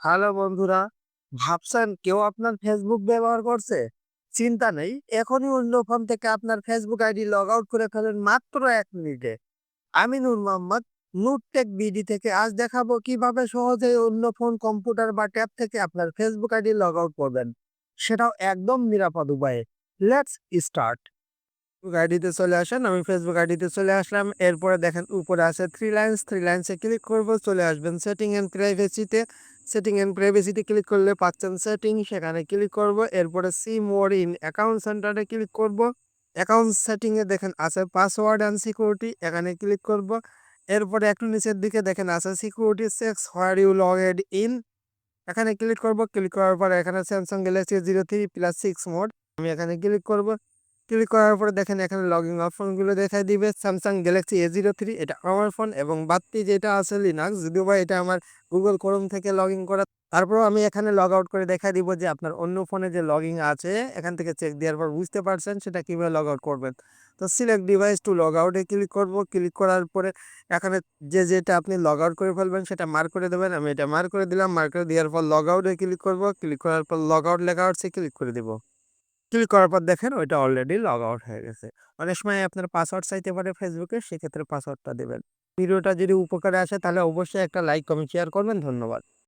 Hello বন্ধুরা, ভাবছেন কেউ আপনার ফেসবুক ব্যবহার করছে? চিন্তা নেই, এখনই অন্য ফোন থেকে আপনার ফেসবুক আইডি লগ আউট করে ফেলেন মাত্র এক মিনিটে। আমি নূর মোহাম্মদ, নুরটেক বিডি থেকে আজ দেখাবো কীভাবে সহজে অন্য ফোন, কম্পিউটার বা ট্যাব থেকে আপনার ফেসবুক আইডি লগ আউট করবেন। সেটাও একদম নিরাপদ উপায়ে। লেটস স্টার্ট ফেসবুক আইডিতে চলে আসেন, আমি ফেসবুক আইডিতে চলে আসলাম। এরপরে দেখেন উপরে আছে থ্রি লাইন্স থ্রি লাইন্সে ক্লিক করব, চলে আসবেন সেটিং এন্ড প্রাইভেসিতে সেটিং অ্যান্ড প্রাইভেসিতে ক্লিক করলে পাচ্ছেন সেটিং সেখানে ক্লিক করব। এরপরে সি মোর ইন অ্যাকাউন্ট সেন্টারে ক্লিক করব। অ্যাকাউন্ট সেটিংয়ে দেখেন আছে পাসওয়ার্ড অ্যান্ড সিকিউরিটি এখানে ক্লিক করব। এরপরে একটু নিচের দিকে দেখেন আছে security checks where you logged in এখানে ক্লিক করব ক্লিক করার পরে এখানে Samsung Galaxy zero three plus six mode আমি এখানে ক্লিক করব। ক্লিক করার পরে দেখেন এখানে লগইন অপশনগুলো দেখাই দিবে। Samsung Galaxy A zero three এটা আমার ফোন এবং বাড়তি যেটা আছে লিনাক্স যদিও বা এটা আমার গুগল ক্রোম থেকে লগ ইন করা। তারপর আমি এখানে লগ আউট করে দেখা দিব যে আপনার অন্য ফোনে যে লগ আছে, এখান থেকে চেক দেওয়ার পর বুঝতে পারছেন সেটা কীভাবে লগ আউট করবেন। তো সিলেক্ট ডিভাইস টু লগ আউটে ক্লিক করব। ক্লিক করার পরে এখানে যে যেটা আপনি লগ আউট করে ফেলবেন সেটা মার্ক করে দেবেন। আমি এটা মার্ক করে দিলাম মার্ক করে দেওয়ার পর লগ আউটে ক্লিক করব। ক্লিক করার পর লগ আউট লেখা হচ্ছে ক্লিক করে দিব। ক্লিক করার পর দেখেন ওইটা অলরেডি লগ আউট হয়ে গেছে। অনেক সময় আপনার পাসওয়ার্ড চাইতে পারে ফেসবুকে সেক্ষেত্রে পাসওয়ার্ডটা দেবেন। ভিডিওটা যদি উপকারে আসে তাহলে অবশ্যই একটা লাইক কমেন্ট শেয়ার করবেন। ধন্যবাদ।